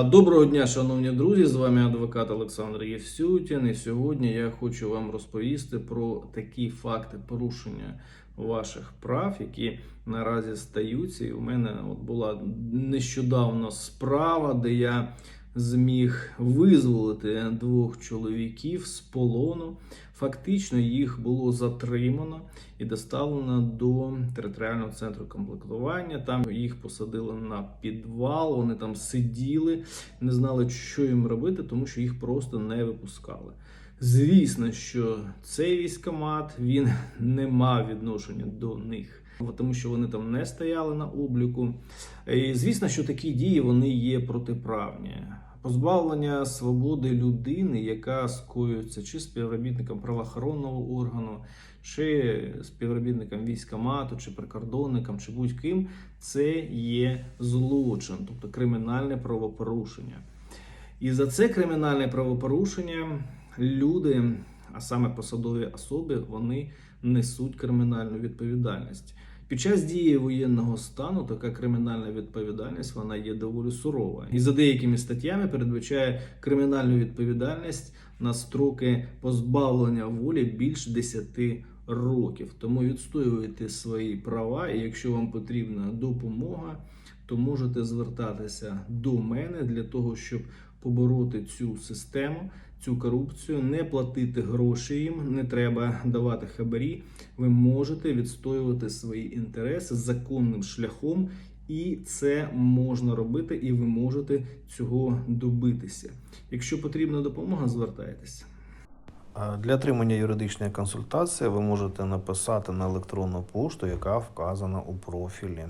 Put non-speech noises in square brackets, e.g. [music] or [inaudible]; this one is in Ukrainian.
Доброго дня, шановні друзі! З вами адвокат Олександр Євсютін. І сьогодні я хочу вам розповісти про такі факти порушення ваших прав, які наразі стаються. І у мене от була нещодавно справа, де я зміг визволити двох чоловіків з полону. Фактично їх було затримано і доставлено до територіального центру комплектування. Там їх посадили на підвал. Вони там сиділи, не знали, що їм робити, тому що їх просто не випускали. Звісно, що цей військомат він [laughs] не мав відношення до них, тому що вони там не стояли на обліку. І звісно, що такі дії вони є протиправні. Позбавлення свободи людини, яка скоюється чи співробітником правоохоронного органу, чи співробітником військомату, чи прикордонником, чи будь-ким, це є злочин, тобто кримінальне правопорушення. І за це кримінальне правопорушення люди, а саме посадові особи, вони несуть кримінальну відповідальність. Під час дії воєнного стану така кримінальна відповідальність вона є доволі сурова. І за деякими статтями передбачає кримінальну відповідальність на строки позбавлення волі більш 10 років. Тому відстоюйте свої права, і якщо вам потрібна допомога, то можете звертатися до мене для того, щоб побороти цю систему, цю корупцію, не платити гроші їм, не треба давати хабарі. Ви можете відстоювати свої інтереси законним шляхом, і це можна робити, і ви можете цього добитися. Якщо потрібна допомога, звертайтеся. Для отримання юридичної консультації ви можете написати на електронну пошту, яка вказана у профілі.